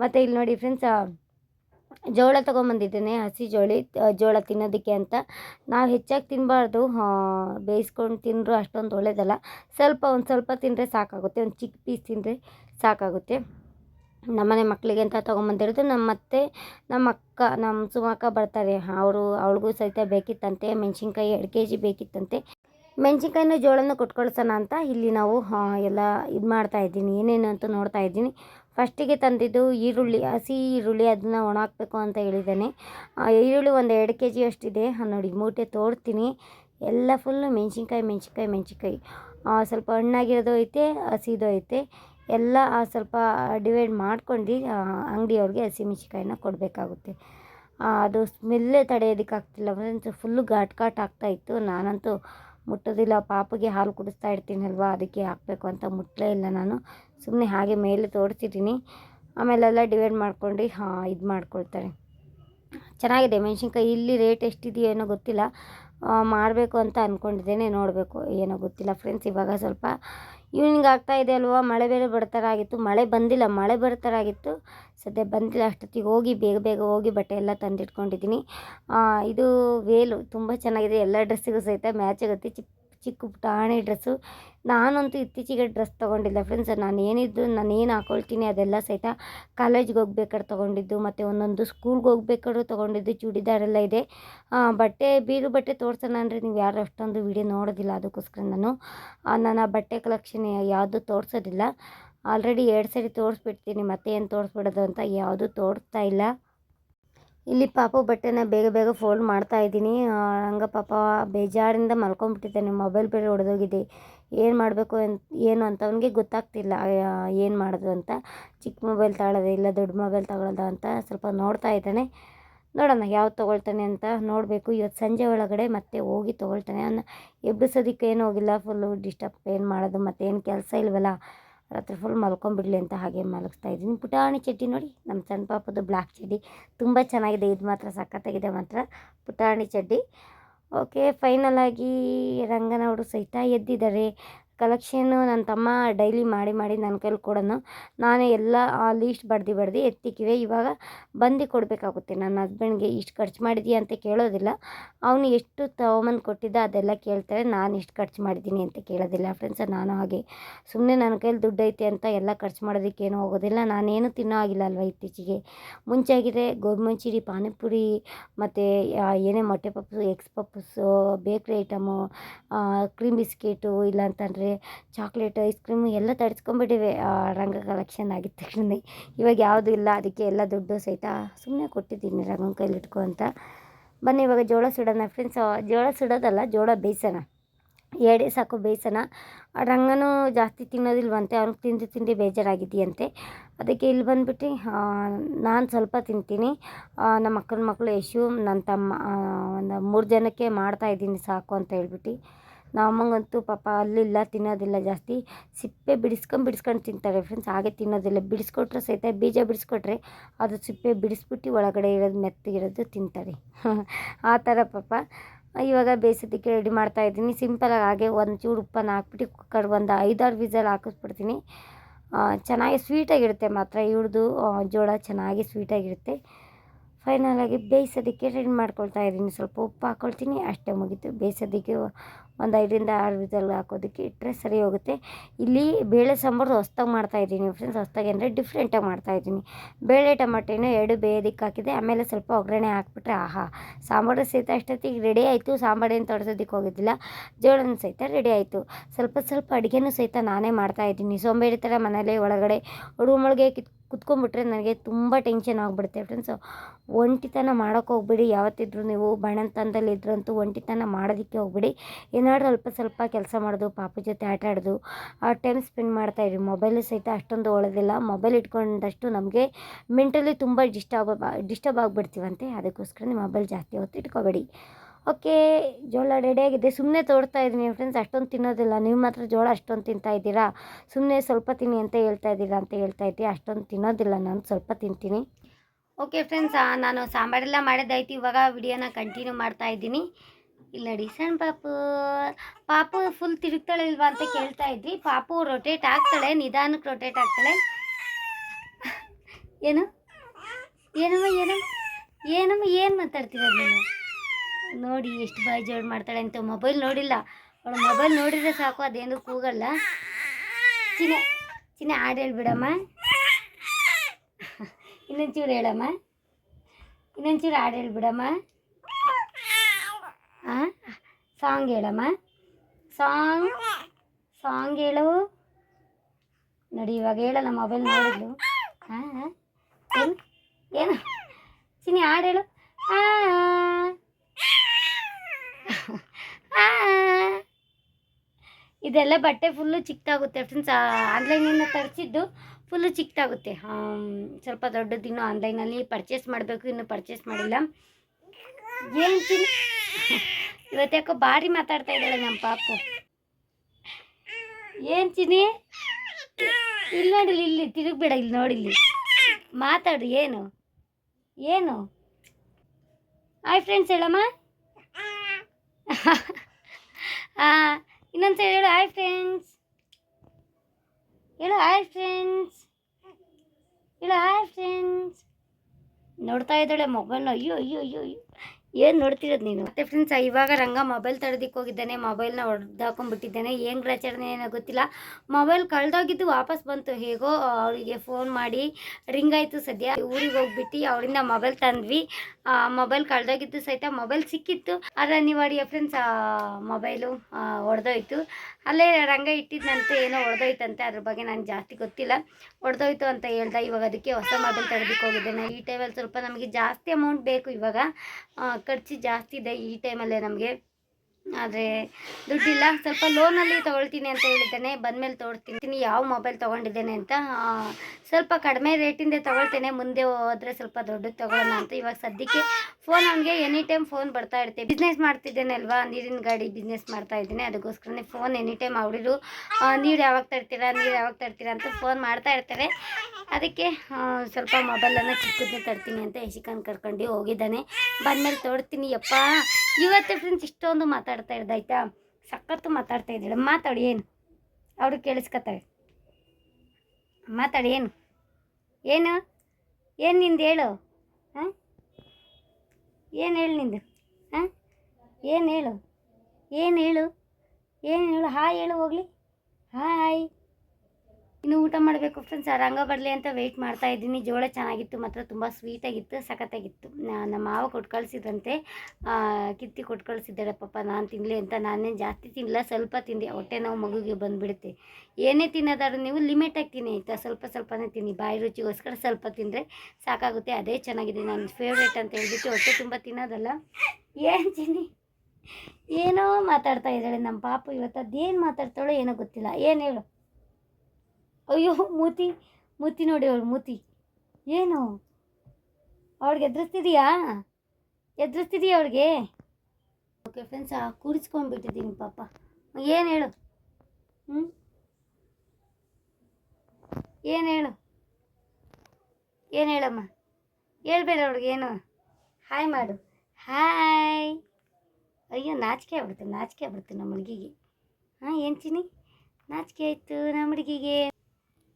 ಮತ್ತು ಇಲ್ಲಿ ನೋಡಿ ಫ್ರೆಂಡ್ಸ್ ಜೋಳ ತೊಗೊಂಬಂದಿದ್ದೇನೆ, ಹಸಿ ಜೋಳಿ ಜೋಳ ತಿನ್ನೋದಕ್ಕೆ ಅಂತ. ನಾವು ಹೆಚ್ಚಾಗಿ ತಿನ್ನಬಾರ್ದು ಬೇಯಿಸ್ಕೊಂಡು ತಿಂದರೂ ಅಷ್ಟೊಂದು ಒಳ್ಳೇದಲ್ಲ. ಸ್ವಲ್ಪ ಒಂದು ಸ್ವಲ್ಪ ತಿಂದರೆ ಸಾಕಾಗುತ್ತೆ. ಒಂದು ಚಿಕ್ಕ ಪೀಸ್ ತಿಂದರೆ ಸಾಕಾಗುತ್ತೆ. ನಮ್ಮನೆ ಮಕ್ಕಳಿಗೆ ಅಂತ ತೊಗೊಂಬಂದಿರೋದು ನಮ್ಮ ಅತ್ತೆ ನಮ್ಮ ಅಕ್ಕ ನಮ್ಮ ಸುಮಕ್ಕ ಬರ್ತಾರೆ. ಅವರು, ಅವಳಿಗೂ ಸಹಿತ ಬೇಕಿತ್ತಂತೆ. ಮೆಣಸಿನ್ಕಾಯಿ ಎರಡು ಕೆ ಜಿ ಬೇಕಿತ್ತಂತೆ. ಮೆಣಸಿನ್ಕಾಯಿನ ಜೋಳನ ಕೊಟ್ಕೊಳ್ಸೋಣ ಅಂತ ಇಲ್ಲಿ ನಾವು ಎಲ್ಲ ಇದು ಮಾಡ್ತಾ ಇದ್ದೀನಿ. ಏನೇನು ಅಂತ ನೋಡ್ತಾ ಇದ್ದೀನಿ. ಫಸ್ಟಿಗೆ ತಂದಿದ್ದು ಈರುಳ್ಳಿ, ಹಸಿ ಈರುಳ್ಳಿ, ಅದನ್ನ ಒಣ ಹಾಕಬೇಕು ಅಂತ ಹೇಳಿದ್ದಾನೆ. ಈರುಳ್ಳಿ ಒಂದು ಎರಡು ಕೆ ಜಿ ಅಷ್ಟಿದೆ ನೋಡಿ, ಮೂಟೆ ತೋಡ್ತೀನಿ. ಎಲ್ಲ ಫುಲ್ಲು ಮೆಣಸಿನ್ಕಾಯಿ ಮೆಣಸಿನ್ಕಾಯಿ ಮೆಣಸಿನ್ಕಾಯಿ. ಸ್ವಲ್ಪ ಹಣ್ಣಾಗಿರೋದು ಐತೆ, ಹಸಿದು ಐತೆ. ಎಲ್ಲ ಸ್ವಲ್ಪ ಡಿವೈಡ್ ಮಾಡ್ಕೊಂಡು ಅಂಗಡಿಯವ್ರಿಗೆ ಹಸಿಮೆಣ್ಸಿನ್ಕಾಯಿನ ಕೊಡಬೇಕಾಗುತ್ತೆ. ಅದು ಸ್ಮೆಲ್ಲೇ ತಡೆಯೋದಕ್ಕಾಗ್ತಿಲ್ಲ ಫ್ರೆಂಡ್ಸ್ ಫುಲ್ಲು ಘಾಟ್ ಘಾಟ್ ಆಗ್ತಾಯಿತ್ತು ನಾನಂತೂ ಮುಟ್ಟೋದಿಲ್ಲ. ಪಾಪಗೆ ಹಾಲು ಕುಡಿಸ್ತಾ ಇರ್ತೀನಲ್ವ? ಅದಕ್ಕೆ ಹಾಕಬೇಕು ಅಂತ ಮುಟ್ಟಲೇ ಇಲ್ಲ ನಾನು. ಸುಮ್ಮನೆ ಹಾಗೆ ಮೇಲೆ ತೋರಿಸಿದ್ದೀನಿ. ಆಮೇಲೆಲ್ಲ ಡಿವೈಡ್ ಮಾಡ್ಕೊಂಡು ಇದು ಮಾಡ್ಕೊಳ್ತಾರೆ. ಚೆನ್ನಾಗಿದೆ. ಮೆಣಸಿನ್ಕಾಯಿ ಇಲ್ಲಿ ರೇಟ್ ಎಷ್ಟಿದೆಯೋ ಏನೋ ಗೊತ್ತಿಲ್ಲ. ಮಾಡಬೇಕು ಅಂತ ಅಂದ್ಕೊಂಡಿದ್ದೇನೆ ನೋಡಬೇಕು. ಏನೋ ಗೊತ್ತಿಲ್ಲ. ಫ್ರೆಂಡ್ಸ್ ಇವಾಗ ಸ್ವಲ್ಪ ಈವ್ನಿಂಗ್ ಆಗ್ತಾ ಇದೆ ಅಲ್ವಾ? ಮಳೆ ಬೇರೆ ಬರ್ತರಾಗಿತ್ತು ಮಳೆ ಬಂದಿಲ್ಲ. ಮಳೆ ಬರ್ತರಾಗಿತ್ತು ಸದ್ಯ ಬಂದಿಲ್ಲ. ಅಷ್ಟೊತ್ತಿಗೆ ಹೋಗಿ ಬೇಗ ಬೇಗ ಹೋಗಿ ಬಟ್ಟೆ ಎಲ್ಲ ತಂದಿಟ್ಕೊಂಡಿದ್ದೀನಿ. ಇದು ವೇಲು. ತುಂಬ ಚೆನ್ನಾಗಿದೆ. ಎಲ್ಲ ಡ್ರೆಸ್ಸಿಗೂ ಸಹಿತ ಮ್ಯಾಚ್ ಆಗುತ್ತೆ. ಚಿಕ್ಕ ಚಿಕ್ಕ ಪುಟಾಣಿ ಡ್ರೆಸ್ಸು. ನಾನಂತೂ ಇತ್ತೀಚೆಗೆ ಡ್ರೆಸ್ ತೊಗೊಂಡಿಲ್ಲ ಫ್ರೆಂಡ್ಸ್. ನಾನು ಏನಿದ್ದು ನಾನು ಏನು ಹಾಕೊಳ್ತೀನಿ ಅದೆಲ್ಲ ಸಹಿತ ಕಾಲೇಜ್ಗೆ ಹೋಗ್ಬೇಕಾದ್ರೆ ತೊಗೊಂಡಿದ್ದು, ಮತ್ತು ಒಂದೊಂದು ಸ್ಕೂಲ್ಗೆ ಹೋಗ್ಬೇಕಾದ್ರೂ ತೊಗೊಂಡಿದ್ದು ಚೂಡಿದಾರೆಲ್ಲ ಇದೆ. ಬಟ್ಟೆ, ಬೀರು ಬಟ್ಟೆ ತೋರಿಸೋಣ ಅಂದರೆ ನೀವು ಯಾರು ಅಷ್ಟೊಂದು ವಿಡಿಯೋ ನೋಡೋದಿಲ್ಲ ಅದಕ್ಕೋಸ್ಕರ ನಾನು. ನಾನು ಆ ಬಟ್ಟೆ ಕಲೆಕ್ಷನ್ ಯಾವುದು ತೋರಿಸೋದಿಲ್ಲ. ಆಲ್ರೆಡಿ ಎರಡು ಸರಿ ತೋರಿಸ್ಬಿಡ್ತೀನಿ ಮತ್ತೆ ಏನು ತೋರಿಸ್ಬಿಡೋದು ಅಂತ ಯಾವುದು ತೋರಿಸ್ತಾ ಇಲ್ಲ. ಇಲ್ಲಿ ಪಾಪು ಬಟ್ಟೆನ ಬೇಗ ಬೇಗ ಫೋಲ್ಡ್ ಮಾಡ್ತಾ ಇದ್ದೀನಿ. ಹಂಗೆ ಪಾಪ ಬೇಜಾರಿಂದ ಮಲ್ಕೊಂಡ್ಬಿಟ್ಟಿದ್ದಾನೆ ಮೊಬೈಲ್ ಬೇರೆ ಹೊಡೆದೋಗಿದೆ. ಏನು ಮಾಡಬೇಕು ಏನು ಅಂತ ಅವನಿಗೆ ಗೊತ್ತಾಗ್ತಿಲ್ಲ. ಏನು ಮಾಡೋದು ಅಂತ. ಚಿಕ್ಕ ಮೊಬೈಲ್ ತಗೊಳ್ಳೋದು ಇಲ್ಲ ದೊಡ್ಡ ಮೊಬೈಲ್ ತಗೊಳ್ಳೋದು ಅಂತ ಸ್ವಲ್ಪ ನೋಡ್ತಾ ಇದ್ದಾನೆ. ನೋಡೋಣ ಯಾವ್ದು ತೊಗೊಳ್ತಾನೆ ಅಂತ ನೋಡಬೇಕು. ಇವತ್ತು ಸಂಜೆ ಒಳಗಡೆ ಮತ್ತೆ ಹೋಗಿ ತೊಗೊಳ್ತಾನೆ. ಅವನ್ನ ಎಬ್ಬಿಸೋದಕ್ಕೆ ಏನು ಹೋಗಿಲ್ಲ. ಫುಲ್ಲು ಡಿಸ್ಟರ್ಬ್ ಏನು ಮಾಡೋದು ಮತ್ತೇನು ಕೆಲಸ ಇಲ್ವಲ್ಲ. ರಾತ್ರಿ ಫುಲ್ ಮಲ್ಕೊಂಬಿಡಲಿ ಅಂತ ಹಾಗೆ ಮಲಗಿಸ್ತಾ ಇದ್ದೀನಿ. ಪುಟಾಣಿ ಚಡ್ಡಿ ನೋಡಿ ನಮ್ಮ ಸಣ್ಣ ಪಾಪದ್ದು ಬ್ಲ್ಯಾಕ್ ಚಡ್ಡಿ ತುಂಬ ಚೆನ್ನಾಗಿದೆ, ಇದು ಮಾತ್ರ ಸಖತ್ತಾಗಿದೆ ಮಾತ್ರ ಪುಟಾಣಿ ಚಡ್ಡಿ ಓಕೆ ಫೈನಲ್ ಆಗಿ ರಂಗನವರು ಸಹಿತ ಎದ್ದಿದ್ದಾರೆ. ಕಲೆಕ್ಷನ್ನು ನನ್ನ ತಮ್ಮ ಡೈಲಿ ಮಾಡಿ ಮಾಡಿ ನನ್ನ ಕೈಲಿ ಕೊಡೋನು ನಾನೇ ಎಲ್ಲ ಆ ಲೀಸ್ಟ್ ಬಡ್ದು ಬಡ್ದು ಎತ್ತಿಕ್ಕಿವೆ. ಇವಾಗ ಬಂದು ಕೊಡಬೇಕಾಗುತ್ತೆ. ನನ್ನ ಹಸ್ಬೆಂಡ್ಗೆ ಇಷ್ಟು ಖರ್ಚು ಮಾಡಿದೀಯ ಅಂತ ಕೇಳೋದಿಲ್ಲ. ಅವನು ಎಷ್ಟು ತೊಗೊಂಬಂದು ಕೊಟ್ಟಿದ್ದ ಅದೆಲ್ಲ ಕೇಳ್ತಾರೆ. ನಾನು ಇಷ್ಟು ಖರ್ಚು ಮಾಡಿದ್ದೀನಿ ಅಂತ ಕೇಳೋದಿಲ್ಲ. ಫ್ರೆಂಡ್ಸ್, ನಾನು ಹಾಗೆ. ಸುಮ್ಮನೆ ನನ್ನ ಕೈಲಿ ದುಡ್ಡು ಐತೆ ಅಂತ ಎಲ್ಲ ಖರ್ಚು ಮಾಡೋದಕ್ಕೇನು ಹೋಗೋದಿಲ್ಲ. ನಾನೇನು ತಿನ್ನೋ ಆಗಿಲ್ಲ ಅಲ್ವ ಇತ್ತೀಚೆಗೆ. ಮುಂಚೆ ಆಗಿದೆ ಗೋಬಿ ಮಂಚೂರಿ, ಪಾನಿಪುರಿ, ಮತ್ತು ಏನೇ ಮೊಟ್ಟೆ puffs eggs puffs bakery item cream biscuit ಇಲ್ಲ ಅಂತಂದರೆ ಚಾಕ್ಲೇಟ್ ಐಸ್ ಕ್ರೀಮು ಎಲ್ಲ ತಡ್ಸ್ಕೊಂಬಿಟ್ಟಿವೆ ರಂಗ ಕಲೆಕ್ಷನ್ ಆಗಿದ್ದ ತಕ್ಷಣ ಇವಾಗ ಯಾವುದೂ ಇಲ್ಲ, ಅದಕ್ಕೆ ಎಲ್ಲ ದುಡ್ಡು ಸಹಿತ ಸುಮ್ಮನೆ ಕೊಟ್ಟಿದ್ದೀನಿ ರಂಗನ ಕೈಲಿ ಇಟ್ಕೊ ಅಂತ. ಬನ್ನಿ, ಇವಾಗ ಜೋಳ ಸುಡೋಣ ಫ್ರೆಂಡ್ಸ್ ಜೋಳ ಸುಡೋದಲ್ಲ, ಜೋಳ ಬೇಯಿಸೋಣ. ಎರಡೇ ಸಾಕು ಬೇಯಿಸೋಣ. ರಂಗನೂ ಜಾಸ್ತಿ ತಿನ್ನೋದಿಲ್ವಂತೆ ಅವ್ನಿಗೆ ತಿಂದು ತಿಂದು ಬೇಜಾರಾಗಿದೆಯಂತೆ ಅದಕ್ಕೆ ಇಲ್ಲಿ ಬಂದುಬಿಟ್ಟು ನಾನು ಸ್ವಲ್ಪ ತಿಂತೀನಿ. ನಮ್ಮ ಅಕ್ಕನ ಮಕ್ಕಳು ಯಶು ನನ್ನ ತಮ್ಮ ಒಂದು ಮೂರು ಜನಕ್ಕೆ ಮಾಡ್ತಾಯಿದ್ದೀನಿ ಸಾಕು ಅಂತ ಹೇಳ್ಬಿಟ್ಟು. ನಮ್ಮ ಅಮ್ಮಂಗಂತೂ ಪಾಪ ಅಲ್ಲಿಲ್ಲ, ತಿನ್ನೋದಿಲ್ಲ ಜಾಸ್ತಿ. ಸಿಪ್ಪೆ ಬಿಡಿಸ್ಕೊಂಡು ಬಿಡಿಸ್ಕೊಂಡು ತಿಂತಾರೆ ಫ್ರೆಂಡ್ಸ್ ಹಾಗೆ ತಿನ್ನೋದಿಲ್ಲ. ಬಿಡಿಸ್ಕೊಟ್ರೆ ಸಹಿತ ಬೀಜ ಬಿಡಿಸ್ಕೊಟ್ರೆ ಅದು ಸಿಪ್ಪೆ ಬಿಡಿಸ್ಬಿಟ್ಟು ಒಳಗಡೆ ಇರೋದು ಮೆತ್ತಗಿರೋದು ತಿಂತಾರೆ. ಆ ಥರ ಪಾಪ. ಇವಾಗ ಬೇಯಿಸೋದಕ್ಕೆ ರೆಡಿ ಮಾಡ್ತಾ ಇದ್ದೀನಿ. ಸಿಂಪಲಾಗಿ ಹಾಗೆ ಒಂದು ಚೂರು ಉಪ್ಪನ್ನು ಹಾಕ್ಬಿಟ್ಟು ಕುಕ್ಕರ್ ಒಂದು ಐದಾರು ವಿಸಲ್ ಹಾಕಿಸ್ಬಿಡ್ತೀನಿ. ಚೆನ್ನಾಗಿ ಸ್ವೀಟಾಗಿರುತ್ತೆ ಮಾತ್ರ. ಇವ್ರದ್ದು ಜೋಳ ಚೆನ್ನಾಗಿ ಸ್ವೀಟಾಗಿರುತ್ತೆ ಫೈನಲಾಗಿ ಬೇಯಿಸೋದಕ್ಕೆ ರೆಡಿ ಮಾಡ್ಕೊಳ್ತಾ ಇದ್ದೀನಿ. ಸ್ವಲ್ಪ ಉಪ್ಪು ಹಾಕ್ಕೊಳ್ತೀನಿ ಅಷ್ಟೇ ಮುಗೀತು. ಬೇಯಿಸೋದಕ್ಕೆ ಒಂದು ಐದರಿಂದ ಆರು ವಿಸಲ್ ಹಾಕೋದಕ್ಕೆ ಇಟ್ಟರೆ ಸರಿ ಹೋಗುತ್ತೆ. ಇಲ್ಲಿ ಬೇಳೆ ಸಾಂಬಾರು ಹೊಸ್ದಾಗಿ ಮಾಡ್ತಾಯಿದ್ದೀನಿ ಫ್ರೆಂಡ್ಸ್ ಹೊಸ್ದಾಗಿ ಅಂದರೆ ಡಿಫ್ರೆಂಟಾಗಿ ಮಾಡ್ತಾಯಿದ್ದೀನಿ ಬೇಳೆ ಟೊಮೆಟೊನ ಎರಡು ಬೇಯೋದಕ್ಕೆ ಹಾಕಿದೆ. ಆಮೇಲೆ ಸ್ವಲ್ಪ ಒಗ್ಗರಣೆ ಹಾಕ್ಬಿಟ್ರೆ ಆಹಾ ಸಾಂಬಾರು ಸಹಿತ ಅಷ್ಟೊತ್ತಿಗೆ ರೆಡಿ ಆಯಿತು. ಸಾಂಬಾರೇನು ತೊಡಸೋದಕ್ಕೆ ಹೋಗಿದ್ದಿಲ್ಲ. ಜೋಳನ ಸಹಿತ ರೆಡಿ ಆಯಿತು. ಸ್ವಲ್ಪ ಸ್ವಲ್ಪ ಅಡುಗೆನೂ ಸಹಿತ ನಾನೇ ಮಾಡ್ತಾಯಿದ್ದೀನಿ ಸೋಂಬೇರಿ ಥರ ಮನೇಲಿ ಒಳಗಡೆ ಹುಡುಗ ಮೊಳಗೆ ಕುತ್ಕೊಂಡ್ಬಿಟ್ರೆ ನನಗೆ ತುಂಬ ಟೆನ್ಷನ್ ಆಗಿಬಿಡುತ್ತೆ ಫ್ರೆಂಡ್ಸ್ ಒಂಟಿತನ ಮಾಡೋಕ್ಕೆ ಹೋಗ್ಬಿಡಿ. ಯಾವತ್ತಿದ್ರು ನೀವು ಬಾಣಂತನದಲ್ಲಿ ಇದ್ರಂತೂ ಒಂಟಿತನ ಮಾಡೋದಕ್ಕೆ ಹೋಗ್ಬಿಡಿ. ಏನಾದರೂ ಅಲ್ಪ ಸ್ವಲ್ಪ ಕೆಲಸ ಮಾಡೋದು ಪಾಪ ಜೊತೆ ಆಟ ಆಡೋದು, ಆ ಟೈಮ್ ಸ್ಪೆಂಡ್ ಮಾಡ್ತಾಯಿರಿ ಮೊಬೈಲು ಸಹಿತ ಅಷ್ಟೊಂದು ಒಳ್ಳೆದಿಲ್ಲ. ಮೊಬೈಲ್ ಇಟ್ಕೊಂಡಷ್ಟು ನಮಗೆ ಮೆಂಟಲಿ ತುಂಬ ಡಿಸ್ಟರ್ಬ್ ಡಿಸ್ಟರ್ಬ್ ಆಗಿಬಿಡ್ತೀವಂತೆ. ಅದಕ್ಕೋಸ್ಕರ ನೀವು ಮೊಬೈಲ್ ಜಾಸ್ತಿ ಹೊತ್ತು ಇಟ್ಕೋಬೇಡಿ. ಓಕೆ, ಜೋಳ ರೆಡಿಯಾಗಿದೆ ಸುಮ್ಮನೆ ತೋಡ್ತಾ ಇದ್ದೀನಿ ಫ್ರೆಂಡ್ಸ್ ಅಷ್ಟೊಂದು ತಿನ್ನೋದಿಲ್ಲ. ನೀವು ಮಾತ್ರ ಜೋಳ ಅಷ್ಟೊಂದು ತಿಂತಾ ಇದ್ದೀರಾ? ಸುಮ್ಮನೆ ಸ್ವಲ್ಪ ತಿನ್ನಿ ಅಂತ ಹೇಳ್ತಾ ಇದ್ದೀರಾ ಅಂತ ಹೇಳ್ತಾ ಇದ್ದೀವಿ ಅಷ್ಟೊಂದು ತಿನ್ನೋದಿಲ್ಲ, ನಾನು ಸ್ವಲ್ಪ ತಿಂತೀನಿ. ಓಕೆ ಫ್ರೆಂಡ್ಸ್ ನಾನು ಸಾಂಬಾರೆಲ್ಲ ಮಾಡಿದ್ದಾಯ್ತು. ಇವಾಗ ವಿಡಿಯೋನ ಕಂಟಿನ್ಯೂ ಮಾಡ್ತಾ ಇದ್ದೀನಿ. ಇಲ್ಲ ನೋಡಿ ಸಣ್ಣ ಪಾಪು. ಪಾಪು ಫುಲ್ ತಿರುಗ್ತಾಳೆ ಇಲ್ವಾ ಅಂತ ಕೇಳ್ತಾ ಇದ್ವಿ ಪಾಪು ರೊಟೇಟ್ ಆಗ್ತಾಳೆ ನಿಧಾನಕ್ಕೆ ರೊಟೇಟ್ ಆಗ್ತಾಳೆ. ಏನು? ಏನಮ್ಮ ಏನಮ್ಮ? ಏನಮ್ಮ, ಏನು ಮಾತಾಡ್ತೀರ ನೀನು? ನೋಡಿ ಎಷ್ಟು ಬಾಯಿ ಜೋಡ್ ಮಾಡ್ತಾಳೆ ಅಂತ ಮೊಬೈಲ್ ನೋಡಿಲ್ಲ. ಅವಳು ಮೊಬೈಲ್ ನೋಡಿದ್ರೆ ಸಾಕು, ಅದೇನು ಕೂಗಲ್ಲ. ಚಿನ್ನ ಚಿನ್ನ ಹಾಡು ಹೇಳ್ಬಿಡಮ್ಮ. ಇನ್ನೊಂಚೂರು ಹೇಳಮ್ಮ. ಇನ್ನೊಂಚೂರು ಹಾಡು ಹೇಳ್ಬಿಡಮ್ಮ. ಹಾಂ ಸಾಂಗ್ ಹೇಳಮ್ಮ. ಸಾಂಗ್ ಸಾಂಗ್ ಹೇಳು. ನೋಡಿ, ಇವಾಗ ಹೇಳಲ್ಲ ಮೊಬೈಲ್ ನೋಡಿದ್ಲು. ಹಾಂ ಏನು ಏನು? ಚಿನ್ನಿ ಹಾಡು ಹೇಳು. ಹಾಂ. ಇದೆಲ್ಲ ಬಟ್ಟೆ ಫುಲ್ಲು ಚಿಕ್ಕದಾಗುತ್ತೆ ಫ್ರೆಂಡ್ಸ್ ಆನ್ಲೈನಿಂದ ತರಿಸಿದ್ದು ಫುಲ್ಲು ಚಿಕ್ಕದಾಗುತ್ತೆ ಸ್ವಲ್ಪ ದೊಡ್ಡದು ಇನ್ನೂ ಆನ್ಲೈನಲ್ಲಿ ಪರ್ಚೇಸ್ ಮಾಡಬೇಕು ಇನ್ನೂ ಪರ್ಚೇಸ್ ಮಾಡಿಲ್ಲ. ಏನು ಇವತ್ತು ಇವತ್ತ್ಯಾಕೋ ಭಾರಿ ಮಾತಾಡ್ತಾ ಇದ್ದಾಳೆ ನಮ್ಮ ಪಾಪು. ಏನು ಚಿನಿ ಇಲ್ಲಿ ನೋಡಿಲ್ಲ ಇಲ್ಲಿ ತಿರುಗ್ಬೇಡ ಇಲ್ಲಿ. ನೋಡಿಲ್ಲಿ ಮಾತಾಡು ಏನು? ಏನು? ಹಾಯ್ ಫ್ರೆಂಡ್ಸ್ ಹೇಳಮ್ಮ. ಹಾಂ ಇನ್ನೊಂದು ಹೇಳು ಹಾಯ್ ಫ್ರೆಂಡ್ಸ್ ಹೇಳು ಹಾಯ್ ಫ್ರೆಂಡ್ಸ್ ಹೇಳು ಹಾಯ್ ಫ್ರೆಂಡ್ಸ್ ನೋಡ್ತಾ ಇದ್ದಾಳೆ ಮೊಬೈಲ್ನ. ಅಯ್ಯೋ ಅಯ್ಯೋ ಅಯ್ಯೋ ಅಯ್ಯೋ. ಏನು ನೋಡ್ತಿರೋದು ನೀನು? ಮತ್ತೆ ಫ್ರೆಂಡ್ಸ್ ಇವಾಗ ರಂಗ ಮೊಬೈಲ್ ತಡೆದಿಕ್ ಹೋಗಿದ್ದಾನೆ ಮೊಬೈಲ್ನ ಹೊಡೆದಾಕೊಂಡ್ಬಿಟ್ಟಿದ್ದಾನೆ ಏನು ರಚನೆ ಏನೋ ಗೊತ್ತಿಲ್ಲ. ಮೊಬೈಲ್ ಕಳೆದೋಗಿದ್ದು ವಾಪಸ್ ಬಂತು ಹೇಗೋ ಅವರಿಗೆ ಫೋನ್ ಮಾಡಿ ರಿಂಗ್ ಆಯಿತು ಸದ್ಯ ಊರಿಗೆ ಹೋಗ್ಬಿಟ್ಟು ಅವರಿಂದ ಮೊಬೈಲ್ ತಂದ್ವಿ. ಮೊಬೈಲ್ ಕಳೆದೋಗಿದ್ದು ಸಹಿತ ಮೊಬೈಲ್ ಸಿಕ್ಕಿತ್ತು. ಆದರೆ ಅನಿವಾರ್ಯ ಫ್ರೆಂಡ್ಸ್ ಮೊಬೈಲು ಒಡೆದೋಯ್ತು ಅಲ್ಲೇ ರಂಗ ಇಟ್ಟಿದ್ದಂತೆ ಏನೋ ಹೊಡೆದೋಯ್ತಂತೆ ಅದ್ರ ಬಗ್ಗೆ ನಾನು ಜಾಸ್ತಿ ಗೊತ್ತಿಲ್ಲ. ಹೊಡೆದೋಯ್ತು ಅಂತ ಹೇಳ್ದ ಇವಾಗ ಅದಕ್ಕೆ ಹೊಸ ಮೊಬೈಲ್ ತಡೆದಕ್ಕೆ ಹೋಗಿದ್ದೇನೆ. ಈ ಟೈಮಲ್ಲಿ ಸ್ವಲ್ಪ ನಮಗೆ ಜಾಸ್ತಿ ಅಮೌಂಟ್ ಬೇಕು ಇವಾಗ. ಆ, ಖರ್ಚು ಜಾಸ್ತಿ ಇದೆ ಈ ಟೈಮಲ್ಲೇ ನಮಗೆ. ಆದರೆ ದುಡ್ಡಿಲ್ಲ. ಸ್ವಲ್ಪ ಲೋನಲ್ಲಿ ತೊಗೊಳ್ತೀನಿ ಅಂತ ಹೇಳಿದ್ದಾನೆ. ಬಂದಮೇಲೆ ತೋರ್ತೀನಿ ಯಾವ ಮೊಬೈಲ್ ತೊಗೊಂಡಿದ್ದೇನೆ ಅಂತ. ಸ್ವಲ್ಪ ಕಡಿಮೆ ರೇಟಿಂದ ತೊಗೊಳ್ತೇನೆ. ಮುಂದೆ ಹೋದರೆ ಸ್ವಲ್ಪ ದೊಡ್ಡದು ತೊಗೊಳ್ಳೋಣ ಅಂತ. ಇವಾಗ ಸದ್ಯಕ್ಕೆ ಫೋನ್ ಅವನಿಗೆ ಎನಿ ಟೈಮ್ ಫೋನ್ ಬರ್ತಾ ಇರ್ತೀವಿ ಬಿಸ್ನೆಸ್ ಮಾಡ್ತಿದ್ದೇನೆ ಅಲ್ವಾ? ನೀರಿನ ಗಾಡಿ ಬಿಸ್ನೆಸ್ ಮಾಡ್ತಾ ಇದ್ದೀನಿ. ಅದಕ್ಕೋಸ್ಕರನೇ ಫೋನ್ ಎನಿ ಟೈಮ್ ಅವಳಿರು ನೀರು ಯಾವಾಗ ತರ್ತೀರಾ, ನೀರು ಯಾವಾಗ ತರ್ತೀರಾ ಅಂತ ಫೋನ್ ಮಾಡ್ತಾ ಇರ್ತಾರೆ ಅದಕ್ಕೆ ಸ್ವಲ್ಪ ಮೊಬೈಲನ್ನು ಚಿಕ್ಕದನ್ನೇ ತರ್ತೀನಿ ಅಂತ ಯಶಿಕಾನ್ ಕರ್ಕೊಂಡು ಹೋಗಿದ್ದಾನೆ. ಬಂದಮೇಲೆ ತೋಡ್ತೀನಿ ಯಪ್ಪ, ಇವತ್ತು ಫ್ರೆಂಡ್ಸ್ ಇಷ್ಟೊಂದು ಮಾತಾಡ್ತಾ ಇದ್ದಾಯ್ತಾ ಸಖತ್ತು ಮಾತಾಡ್ತಾ ಇದ್ದಾಳೆ. ಮಾತಾಡಿ ಏನು? ಅವರು ಕೇಳಿಸ್ಕೊತಾರೆ. ಮಾತಾಡಿ ಏನು? ಏನು? ಏನು ನಿಂದು ಹೇಳು? ಹಾಂ? ಏನು ಹೇಳು ನಿಂದು? ಹಾಂ? ಏನು ಹೇಳು? ಏನು ಹೇಳು? ಏನು ಹೇಳು? ಹಾಯ್ ಹೇಳು ಹೋಗ್ಲಿ. ಹಾಯ್. ಇನ್ನು ಊಟ ಮಾಡಬೇಕು ಫ್ರೆಂಡ್ಸ್ ರಂಗ ಬರಲಿ ಅಂತ ವೆಯ್ಟ್ ಮಾಡ್ತಾ ಇದ್ದೀನಿ. ಜೋಳ ಚೆನ್ನಾಗಿತ್ತು, ಮಾತ್ರ ತುಂಬ ಸ್ವೀಟಾಗಿತ್ತು ಸಖತ್ತಾಗಿತ್ತು. ನಮ್ಮ ಮಾವ ಕೊಟ್ಟು ಕಳಿಸಿದಂತೆ ಕಿತ್ತಿ ಕೊಟ್ಟು ಕಳಿಸಿದ್ದಾರೆ ಪಾಪ, ನಾನು ತಿನ್ನಲಿ ಅಂತ. ನಾನೇನು ಜಾಸ್ತಿ ತಿನ್ನಲ್ಲ ಸ್ವಲ್ಪ ತಿಂದೆ ಹೊಟ್ಟೆ ನಾವು ಮಗುಗೆ ಬಂದುಬಿಡುತ್ತೆ. ಏನೇ ತಿನ್ನೋದಾದ್ರೂ ನೀವು ಲಿಮಿಟಾಗಿ ತಿನ್ನಿ, ಆಯಿತಾ? ಸ್ವಲ್ಪ ಸ್ವಲ್ಪನೇ ತಿನ್ನಿ. ಬಾಯಿ ರುಚಿಗೋಸ್ಕರ ಸ್ವಲ್ಪ ತಿಂದರೆ ಸಾಕಾಗುತ್ತೆ. ಅದೇ ಚೆನ್ನಾಗಿದೆ. ನನ್ನ ಫೇವ್ರೇಟ್ ಅಂತ ಹೇಳ್ಬಿಟ್ಟು ಹೊಟ್ಟೆ ತುಂಬ ತಿನ್ನೋದಲ್ಲ. ಏನು ತಿನ್ನಿ? ಏನೋ ಮಾತಾಡ್ತಾ ಇದ್ದಾಳೆ. ನಮ್ಮ ಪಾಪು ಇವತ್ತು ಅದೇನು ಮಾತಾಡ್ತಾಳೋ ಏನೋ ಗೊತ್ತಿಲ್ಲ. ಏನು ಹೇಳು? ಅಯ್ಯೋ, ಮೂತಿ ಮೂತಿ ನೋಡಿ ಅವಳು, ಮೂತಿ. ಏನು? ಅವ್ಳಿಗೆ ಎದುರಿಸ್ತಿದೀಯಾ? ಎದುರಿಸ್ತಿದೀಯ ಅವ್ಳಿಗೆ? ಓಕೆ ಫ್ರೆಂಡ್ಸ್ ಕೂರಿಸ್ಕೊಂಡ್ಬಿಟ್ಟಿದ್ದೀನಿ ಪಾಪ. ಏನು ಹೇಳು? ಹ್ಞೂ ಏನು ಹೇಳು? ಏನು ಹೇಳಮ್ಮ? ಹೇಳ್ಬೇಡ ಅವ್ಳಿಗೆ ಏನು? ಹಾಯ್ ಮಾಡು. ಹಾಯ್ ಅಯ್ಯೋ, ನಾಚಿಕೆ ಆಗ್ಬಿಡ್ತು ನಾಚಿಕೆ ಆಗ್ಬಿಡ್ತು ನಮ್ಮ ಹುಡುಗಿಗೆ. ಹಾಂ, ಏನು ಚಿನಿ ನಾಚಿಕೆ ಆಯಿತು ನಮ್ಮ ಹುಡುಗಿಗೆ.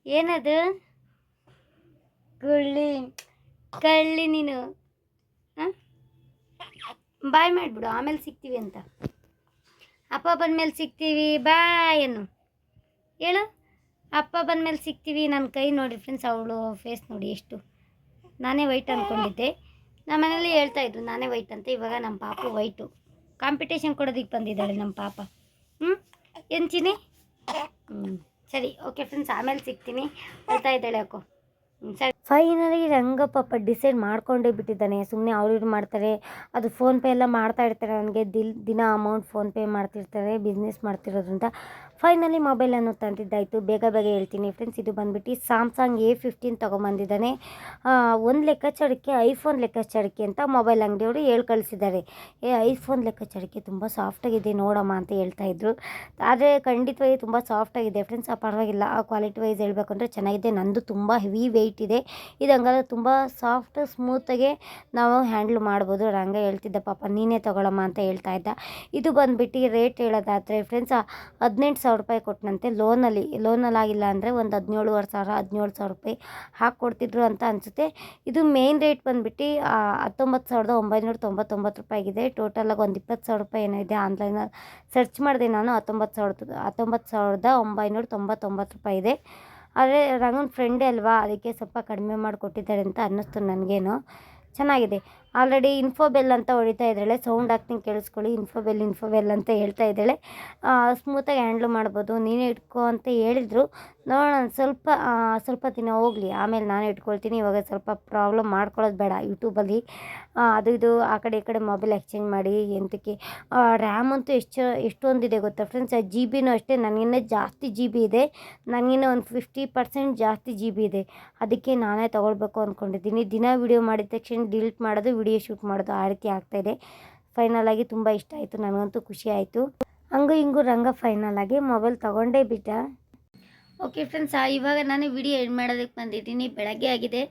ಏನದು? ಗುಳ್ಳಿ. ಕಳ್ಳಿ ನೀನು. ಹಾಂ? ಬಾಯ್ ಮಾಡಿಬಿಡು ಆಮೇಲೆ ಸಿಗ್ತೀವಿ ಅಂತ. ಅಪ್ಪ ಬಂದಮೇಲೆ ಸಿಗ್ತೀವಿ ಬಾಯ್ ಅನ್ನು. ಹೇಳು ಅಪ್ಪ ಬಂದಮೇಲೆ ಸಿಗ್ತೀವಿ ನನ್ನ ಕೈ ನೋಡಿ ಫ್ರೆಂಡ್ಸ್ ಅವಳು ಫೇಸ್ ನೋಡಿ ಎಷ್ಟು. ನಾನೇ ವೈಟ್ ಅಂದ್ಕೊಂಡಿದ್ದೆ ನಮ್ಮ ಮನೇಲಿ ಹೇಳ್ತಾ ಇದ್ರು ನಾನೇ ವೈಟ್ ಅಂತ. ಇವಾಗ ನಮ್ಮ ಪಾಪ ವೈಟು ಕಾಂಪಿಟೇಷನ್ ಕೊಡೋದಕ್ಕೆ ಬಂದಿದ್ದಾಳೆ ನಮ್ಮ ಪಾಪ. ಹ್ಞೂ ಎಂಚಿನಿ ಹ್ಞೂ ಸರಿ ಓಕೆ ಫ್ರೆಂಡ್ಸ್ ಆಮೇಲೆ ಸಿಗ್ತೀನಿ. ಹೇಳ್ತಾ ಇದ್ದಾಳೆ ಯಾಕೋ. ಸರಿ. ಫೈನಲಿ ರಂಗ ಪಾಪ ಡಿಸೈಡ್ ಮಾಡ್ಕೊಂಡೇ ಬಿಟ್ಟಿದ್ದಾನೆ. ಸುಮ್ಮನೆ ಅವ್ರು ಇವ್ರು ಮಾಡ್ತಾರೆ. ಅದು ಫೋನ್ಪೇ ಎಲ್ಲ ಮಾಡ್ತಾ ಇರ್ತಾರೆ. ಅವನಿಗೆ ದಿಲ್ ದಿನ ಅಮೌಂಟ್ ಫೋನ್ಪೇ ಮಾಡ್ತಿರ್ತಾರೆ ಬಿಸ್ನೆಸ್ ಮಾಡ್ತಿರೋದ್ರಿಂದ. ಫೈನಲಿ ಮೊಬೈಲನ್ನು ತಂದಿದ್ದಾಯಿತು. ಬೇಗ ಬೇಗ ಹೇಳ್ತೀನಿ ಫ್ರೆಂಡ್ಸ್ ಇದು ಬಂದುಬಿಟ್ಟು ಸ್ಯಾಮ್ಸಂಗ್ ಎ ಫಿಫ್ಟೀನ್ ತೊಗೊಂಬಂದಿದ್ದಾನೆ. ಒಂದು ಲೆಕ್ಕಾಚಾರಕ್ಕೆ ಐಫೋನ್ ಲೆಕ್ಕಾಚಾರಕ್ಕೆ ಅಂತ ಮೊಬೈಲ್ ಅಂಗಡಿಯವರು ಹೇಳಿ ಕಳಿಸಿದ್ದಾರೆ. ಏ ಐಫೋನ್ ಲೆಕ್ಕಾಚಾರಕ್ಕೆ ತುಂಬ ಸಾಫ್ಟಾಗಿದೆ ನೋಡಮ್ಮ ಅಂತ ಹೇಳ್ತಾ ಇದ್ರು. ಆದರೆ ಖಂಡಿತವಾಗಿ ತುಂಬ ಸಾಫ್ಟಾಗಿದೆ ಫ್ರೆಂಡ್ಸ್ ಪರವಾಗಿಲ್ಲ. ಆ ಕ್ವಾಲಿಟಿ ವೈಸ್ ಹೇಳಬೇಕಂದ್ರೆ ಚೆನ್ನಾಗಿದೆ, ನಂದು ತುಂಬ ಹೆವಿ ವೆಯ್ಟ್ ಇದೆ. ಇದು ಹಂಗಾದ್ರೆ ತುಂಬ ಸಾಫ್ಟ್ ಸ್ಮೂತಾಗೆ ನಾವು ಹ್ಯಾಂಡ್ಲ್ ಮಾಡ್ಬೋದು. ಹಂಗೆ ಹೇಳ್ತಿದ್ದ ಪಾಪ, ನೀನೇ ತೊಗೊಳಮ್ಮ ಅಂತ ಹೇಳ್ತಾ ಇದ್ದ. ಇದು ಬಂದುಬಿಟ್ಟು ರೇಟ್ ಹೇಳೋದಾದರೆ ಫ್ರೆಂಡ್ಸ್ ಹದಿನೆಂಟು ಸಾವಿರ ರೂಪಾಯಿ ಕೊಟ್ಟನಂತೆ ಲೋನಲ್ಲಿ ಲೋನಲ್ಲಿ ಆಗಿಲ್ಲ ಅಂದರೆ ಒಂದು ಹದಿನೇಳುವರೆ ಸಾವಿರ, ಹದಿನೇಳು ಸಾವಿರ ರೂಪಾಯಿ ಹಾಕಿ ಕೊಡ್ತಿದ್ರು ಅಂತ ಅನಿಸುತ್ತೆ. ಇದು ಮೇನ್ ರೇಟ್ ಬಂದುಬಿಟ್ಟು ಹತ್ತೊಂಬತ್ತು ಸಾವಿರದ ಒಂಬೈನೂರ ತೊಂಬತ್ತೊಂಬತ್ತು ರೂಪಾಯಿಗಿದೆ ಟೋಟಲಾಗಿ ಒಂದು ಇಪ್ಪತ್ತು ಸಾವಿರ ರೂಪಾಯಿ ಏನೋ ಇದೆ ಆನ್ಲೈನಲ್ಲಿ ಸರ್ಚ್ ಮಾಡಿದೆ ನಾನು ಹತ್ತೊಂಬತ್ತು ಸಾವಿರದ ಹತ್ತೊಂಬತ್ತು ಸಾವಿರದ ಒಂಬೈನೂರ ತೊಂಬತ್ತೊಂಬತ್ತು ರೂಪಾಯಿ ಇದೆ. ಆದರೆ ರಂಗನ ಫ್ರೆಂಡೇ ಅಲ್ವಾ? ಅದಕ್ಕೆ ಸ್ವಲ್ಪ ಕಡಿಮೆ ಮಾಡಿಕೊಟ್ಟಿದ್ದಾರೆ ಅಂತ ಅನ್ನಿಸ್ತು ನನಗೇನು. ಚೆನ್ನಾಗಿದೆ. ಆಲ್ರೆಡಿ ಇನ್ಫೋಬೆಲ್ ಅಂತ ಹೊಡಿತಾ ಇದ್ದಾಳೆ. ಸೌಂಡ್ ಹಾಕ್ತೀನಿ ಕೇಳಿಸ್ಕೊಳ್ಳಿ. ಇನ್ಫೋಬೆಲ್ ಇನ್ಫೋಬೆಲ್ ಅಂತ ಹೇಳ್ತಾ ಇದ್ದಾಳೆ. ಸ್ಮೂತಾಗಿ ಹ್ಯಾಂಡ್ಲ್ ಮಾಡ್ಬೋದು. ನೀನೇ ಇಟ್ಕೋ ಅಂತ ಹೇಳಿದರು. ನೋಡೋಣ ಸ್ವಲ್ಪ ಸ್ವಲ್ಪ ದಿನ ಹೋಗಲಿ. ಆಮೇಲೆ ನಾನು ಇಟ್ಕೊಳ್ತೀನಿ. ಇವಾಗ ಸ್ವಲ್ಪ ಪ್ರಾಬ್ಲಮ್ ಮಾಡ್ಕೊಳ್ಳೋದು ಬೇಡ. ಯೂಟ್ಯೂಬಲ್ಲಿ ಅದು ಇದು, ಆ ಕಡೆ ಈ ಕಡೆ ಮೊಬೈಲ್ ಎಕ್ಸ್ಚೇಂಜ್ ಮಾಡಿ ಎಂತಕ್ಕೆ ರ್ಯಾಮ್ ಅಂತೂ ಎಷ್ಟು, ಎಷ್ಟೊಂದಿದೆ ಗೊತ್ತಾ ಫ್ರೆಂಡ್ಸ್ ಜಿ ಬಿನೂ ಅಷ್ಟೇ. ನನಗಿನ್ನ ಜಾಸ್ತಿ ಜಿ ಬಿ ಇದೆ. ನನಗಿನ್ನ ಒಂದು ಫಿಫ್ಟಿ ಪರ್ಸೆಂಟ್ ಜಾಸ್ತಿ ಜಿ ಬಿ ಇದೆ. ಅದಕ್ಕೆ ನಾನೇ ತೊಗೊಳ್ಬೇಕು ಅಂದ್ಕೊಂಡಿದ್ದೀನಿ ದಿನ ವಿಡಿಯೋ ಮಾಡಿದ ತಕ್ಷಣ ಡಿಲೀಟ್ ಮಾಡೋದು ವಿಡಿಯೋ ಶೂಟ್ ಮಾಡೋದು ಆ ರೀತಿ ಆಗ್ತಾಯಿದೆ ಫೈನಲ್ ಆಗಿ ತುಂಬ ಇಷ್ಟ ಆಯಿತು. ನನಗಂತೂ ಖುಷಿ ಆಯಿತು. ಹಂಗೂ ಹಿಂಗೂ ರಂಗ ಫೈನಲ್ ಆಗಿ ಮೊಬೈಲ್ ತೊಗೊಂಡೇ ಬಿಟ್ಟ. ಓಕೆ ಫ್ರೆಂಡ್ಸ್ ಇವಾಗ ನಾನು ವಿಡಿಯೋ ಎಂಡ್ ಮಾಡೋದಕ್ಕೆ ಬಂದಿದ್ದೀನಿ. ಬೆಳಗ್ಗೆ ಆಗಿದೆ.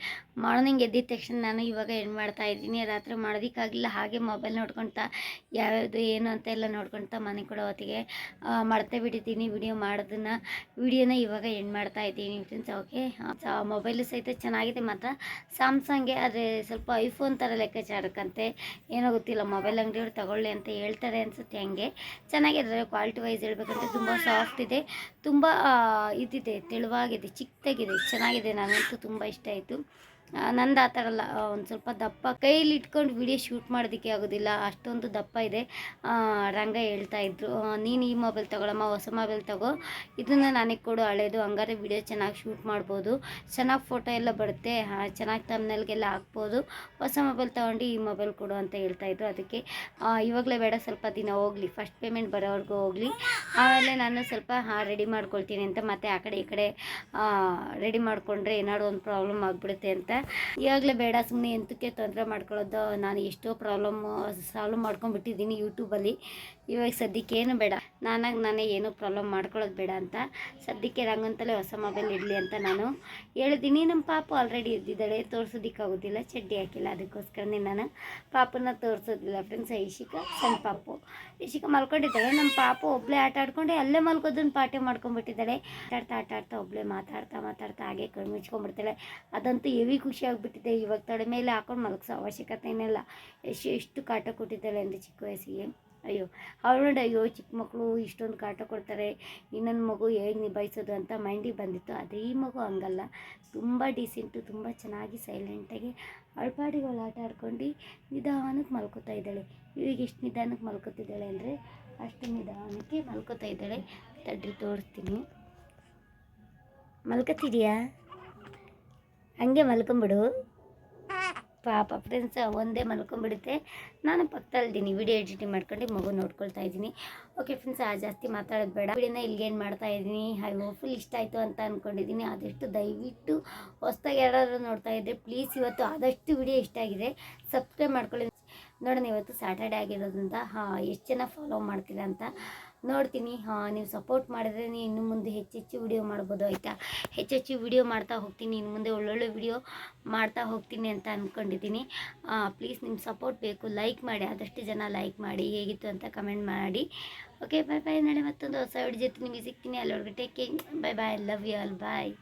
ಮಾರ್ನಿಂಗ್ ಎದ್ದಿದ ತಕ್ಷಣ ನಾನು ಇವಾಗ ಎಂಡ್ ಮಾಡ್ತಾ ಇದ್ದೀನಿ. ರಾತ್ರಿ ಮಾಡೋದಕ್ಕಾಗಿಲ್ಲ. ಹಾಗೆ ಮೊಬೈಲ್ ನೋಡ್ಕೊಳ್ತಾ ಯಾವ್ಯಾವುದು ಏನು ಅಂತ ಎಲ್ಲ ನೋಡ್ಕೊಳ್ತಾ ಮನೆ ಕೊಡೋ ಹೊತ್ತಿಗೆ ಮಾಡ್ತಾ ಬಿಟ್ಟಿದ್ದೀನಿ ವಿಡಿಯೋ ಮಾಡೋದನ್ನು. ವಿಡಿಯೋನ ಇವಾಗ ಎಂಡ್ ಮಾಡ್ತಾ ಇದ್ದೀನಿ ಫ್ರೆಂಡ್ಸ್ ಓಕೆ ಮೊಬೈಲು ಸಹಿತ ಚೆನ್ನಾಗಿದೆ ಮಾತ್ರ. ಸ್ಯಾಮ್ಸಂಗೆ ಆದರೆ ಸ್ವಲ್ಪ ಐಫೋನ್ ಥರ ಲೆಕ್ಕಾಚಾರಕ್ಕಂತೆ. ಏನೋ ಗೊತ್ತಿಲ್ಲ ಮೊಬೈಲ್ ಅಂಗಡಿಯವ್ರು ತಗೊಳ್ಳಿ ಅಂತ ಹೇಳ್ತಾರೆ ಅನಿಸುತ್ತೆ ಹಂಗೆ. ಚೆನ್ನಾಗಿದೆ ಕ್ವಾಲಿಟಿ ವೈಸ್ ಹೇಳ್ಬೇಕಂದ್ರೆ ತುಂಬ ಸಾಫ್ಟ್ ಇದೆ. ತುಂಬ ಇದಿದೆ ತೆಳುವಾಗಿದೆ ಚಿಕ್ಕದಾಗಿದೆ ಚೆನ್ನಾಗಿದೆ ನನಗಂತೂ ತುಂಬ ಇಷ್ಟ ಆಯಿತು. ನಂದು ಆ ಥರ ಅಲ್ಲ. ಒಂದು ಸ್ವಲ್ಪ ದಪ್ಪ. ಕೈಲಿ ಇಟ್ಕೊಂಡು ವಿಡಿಯೋ ಶೂಟ್ ಮಾಡೋದಕ್ಕೆ ಆಗೋದಿಲ್ಲ. ಅಷ್ಟೊಂದು ದಪ್ಪ ಇದೆ. ರಂಗ ಹೇಳ್ತಾ ಇದ್ರು. ನೀನು ಈ ಮೊಬೈಲ್ ತಗೊಳಮ್ಮ, ಹೊಸ ಮೊಬೈಲ್ ತಗೋ. ಇದನ್ನು ನನಗೆ ಕೊಡು, ಹಳೇದು. ಹಂಗಾರೆ ವಿಡಿಯೋ ಚೆನ್ನಾಗಿ ಶೂಟ್ ಮಾಡ್ಬೋದು. ಚೆನ್ನಾಗಿ ಫೋಟೋ ಎಲ್ಲ ಬರುತ್ತೆ. ಚೆನ್ನಾಗಿ ತಮ್ಮನೆಲ್ಗೆಲ್ಲ ಹಾಕ್ಬೋದು. ಹೊಸ ಮೊಬೈಲ್ ತೊಗೊಂಡು ಈ ಮೊಬೈಲ್ ಕೊಡು ಅಂತ ಹೇಳ್ತಾ ಇದ್ರು. ಅದಕ್ಕೆ ಇವಾಗಲೇ ಬೇಡ, ಸ್ವಲ್ಪ ದಿನ ಹೋಗಲಿ. ಫಸ್ಟ್ ಪೇಮೆಂಟ್ ಬರೋವರೆಗೂ ಹೋಗಲಿ. ಆಮೇಲೆ ನಾನು ಸ್ವಲ್ಪ ರೆಡಿ ಮಾಡ್ಕೊಳ್ತೀನಿ ಅಂತ ಮತ್ತೆ ಆ ಕಡೆ ಈ ಕಡೆ ರೆಡಿ ಮಾಡಿಕೊಂಡ್ರೆ ಏನಾದ್ರು ಒಂದು ಪ್ರಾಬ್ಲಮ್ ಆಗಿಬಿಡುತ್ತೆ ಅಂತ ಇವಾಗಲೇ ಬೇಡ ಸುಮ್ಮನೆ ಎಂತಕ್ಕೆ ತೊಂದರೆ ಮಾಡ್ಕೊಳ್ಳೋದು? ನಾನು ಎಷ್ಟೋ ಪ್ರಾಬ್ಲಮ್ ಸಾಲ್ವ್ ಮಾಡ್ಕೊಂಡ್ಬಿಟ್ಟಿದ್ದೀನಿ ಯೂಟ್ಯೂಬಲ್ಲಿ ಇವಾಗ ಸದ್ಯಕ್ಕೆ ಏನು ಬೇಡ. ನಾನಾಗಿ ನಾನೇ ಏನು ಪ್ರಾಬ್ಲಮ್ ಮಾಡ್ಕೊಳ್ಳೋದು ಬೇಡ ಅಂತ. ಸದ್ಯಕ್ಕೆ ರಂಗಂತಲೇ ಹೊಸ ಮೊಬೈಲ್ ಇಡಲಿ ಅಂತ ನಾನು ಹೇಳಿದ್ದೀನಿ. ನಮ್ಮ ಪಾಪ ಆಲ್ರೆಡಿ ಇದ್ದಿದ್ದಾಳೆ. ತೋರಿಸೋದಕ್ಕಾಗೋದಿಲ್ಲ. ಚಡ್ಡಿ ಹಾಕಿಲ್ಲ. ಅದಕ್ಕೋಸ್ಕರನೇ ನಾನು ಪಾಪನ ತೋರಿಸೋದಿಲ್ಲ ಫ್ರೆಂಡ್ಸ್ ಐಶಿಕ ಸಣ್ಣ ಪಾಪು. ಐಶಿಕ ಮಲ್ಕೊಂಡಿದ್ದಾಳೆ. ನಮ್ಮ ಪಾಪು ಒಬ್ಬಳೇ ಆಟ ಆಡ್ಕೊಂಡು ಅಲ್ಲೇ ಮಲ್ಕೋದನ್ನ ಪಾಠ ಮಾಡ್ಕೊಂಡ್ಬಿಟ್ಟಿದ್ದಾಳೆ. ಆಟಾಡ್ತಾ ಆಟ ಆಡ್ತಾ ಒಬ್ಬಳೇ ಮಾತಾಡ್ತಾ ಮಾತಾಡ್ತಾ ಹಾಗೆ ಕಣ್ಣು ಮುಚ್ಕೊಂಡ್ಬಿಡ್ತಾಳೆ. ಅದಂತೂ ಹೆವಿ ಖುಷಿ ಆಗಿಬಿಟ್ಟಿದೆ. ಇವಾಗ ತಡೆ ಮೇಲೆ ಹಾಕೊಂಡು ಮಲಗಿಸೋ ಅವಶ್ಯಕತೆ ಏನಿಲ್ಲ ಎಷ್ಟು ಎಷ್ಟು ಕಾಟ ಕೊಟ್ಟಿದ್ದಾಳೆ ಅಂದರೆ ಚಿಕ್ಕ ವಯಸ್ಸಿಗೆ. ಅಯ್ಯೋ ಅವಳು ನೋಡಿ ಅಯ್ಯೋ, ಚಿಕ್ಕ ಮಕ್ಕಳು ಇಷ್ಟೊಂದು ಕಾಟ ಕೊಡ್ತಾರೆ. ಇನ್ನೊಂದು ಮಗು ಹೇಗೆ ನಿಭಾಯಿಸೋದು ಅಂತ ಮೈಂಡಿಗೆ ಬಂದಿತ್ತು. ಆದರೆ ಈ ಮಗು ಹಂಗಲ್ಲ. ತುಂಬ ಡೀಸೆಂಟು ತುಂಬ ಚೆನ್ನಾಗಿ ಸೈಲೆಂಟಾಗಿ ಅಳ್ಪಾಡಿಗೆ ಅವಳು ಆಟ ಆಡ್ಕೊಂಡು ನಿಧಾನಕ್ಕೆ ಮಲ್ಕೋತಾ ಇದ್ದಾಳೆ. ಇವಾಗ ಎಷ್ಟು ನಿಧಾನಕ್ಕೆ ಮಲ್ಕೋತಿದ್ದಾಳೆ ಅಂದರೆ ಅಷ್ಟು ನಿಧಾನಕ್ಕೆ ಮಲ್ಕೋತಾ ಇದ್ದಾಳೆ. ತಡ್ರಿ, ತೋರಿಸ್ತೀನಿ. ಮಲ್ಕೋತಿದೆಯಾ? ಹಂಗೆ ಮಲ್ಕೊಂಬಿಡು. ಪಾಪ ಫ್ರೆಂಡ್ಸ್ ಒಂದೇ ಮಲ್ಕೊಂಡ್ಬಿಡುತ್ತೆ. ನಾನು ಪಕ್ಕದಲ್ಲಿದ್ದೀನಿ ವಿಡಿಯೋ ಎಡಿಟಿಂಗ್ ಮಾಡ್ಕೊಂಡು ಮಗು ನೋಡ್ಕೊಳ್ತಾ ಇದ್ದೀನಿ. ಓಕೆ ಫ್ರೆಂಡ್ಸ್ ಆ ಜಾಸ್ತಿ ಮಾತಾಡೋದು ಬೇಡ. ವಿಡಿಯೋನ ಇಲ್ಲಿಗೆ ಏನು ಮಾಡ್ತಾ ಇದ್ದೀನಿ. ಐ ಹೋಪ್ಫುಲ್ ಇಷ್ಟ ಆಯಿತು ಅಂತ ಅಂದ್ಕೊಂಡಿದ್ದೀನಿ ಆದಷ್ಟು ದಯವಿಟ್ಟು ಹೊಸ್ದಾಗಿ ಯಾರಾದರೂ ನೋಡ್ತಾ ಇದ್ದರೆ ಪ್ಲೀಸ್ ಇವತ್ತು ಆದಷ್ಟು ವಿಡಿಯೋ ಇಷ್ಟ ಆಗಿದೆ. ಸಬ್ಸ್ಕ್ರೈಬ್ ಮಾಡ್ಕೊಳ್ಳಿ. ನೋಡೋಣ, ಇವತ್ತು ಸ್ಯಾಟರ್ಡೇ ಆಗಿರೋದ್ರಿಂದ, ಹಾಂ, ಎಷ್ಟು ಜನ ಫಾಲೋ ಮಾಡ್ತೀರಾ ಅಂತ. ನೋಡ್ತೀನಿ. ಹಾಂ, ನೀವು ಸಪೋರ್ಟ್ ಮಾಡಿದ್ರೆ ಇನ್ನು ಮುಂದೆ ಹೆಚ್ಚೆಚ್ಚು ವಿಡಿಯೋ ಮಾಡ್ಬೋದು, ಆಯಿತಾ? ಹೆಚ್ಚೆಚ್ಚು ವಿಡಿಯೋ ಮಾಡ್ತಾ ಹೋಗ್ತೀನಿ. ಇನ್ನು ಮುಂದೆ ಒಳ್ಳೊಳ್ಳೆ ವಿಡಿಯೋ ಮಾಡ್ತಾ ಹೋಗ್ತೀನಿ ಅಂತ ಅಂದ್ಕೊಂಡಿದ್ದೀನಿ ಪ್ಲೀಸ್ ನಿಮ್ಮ ಸಪೋರ್ಟ್ ಬೇಕು. ಲೈಕ್ ಮಾಡಿ, ಆದಷ್ಟು ಜನ ಲೈಕ್ ಮಾಡಿ. ಹೇಗಿತ್ತು ಅಂತ ಕಮೆಂಟ್ ಮಾಡಿ. ಓಕೆ ಬಾಯ್ ಬಾಯ್ ನಾಳೆ ಮತ್ತೊಂದು ಹೊಸ ವಿಡಿಯೋ ಜೊತೆ ನಿಮಗೆ ಸಿಗ್ತೀನಿ. ಅಲ್ಲೊಳಗೆ take bye bye love you all bye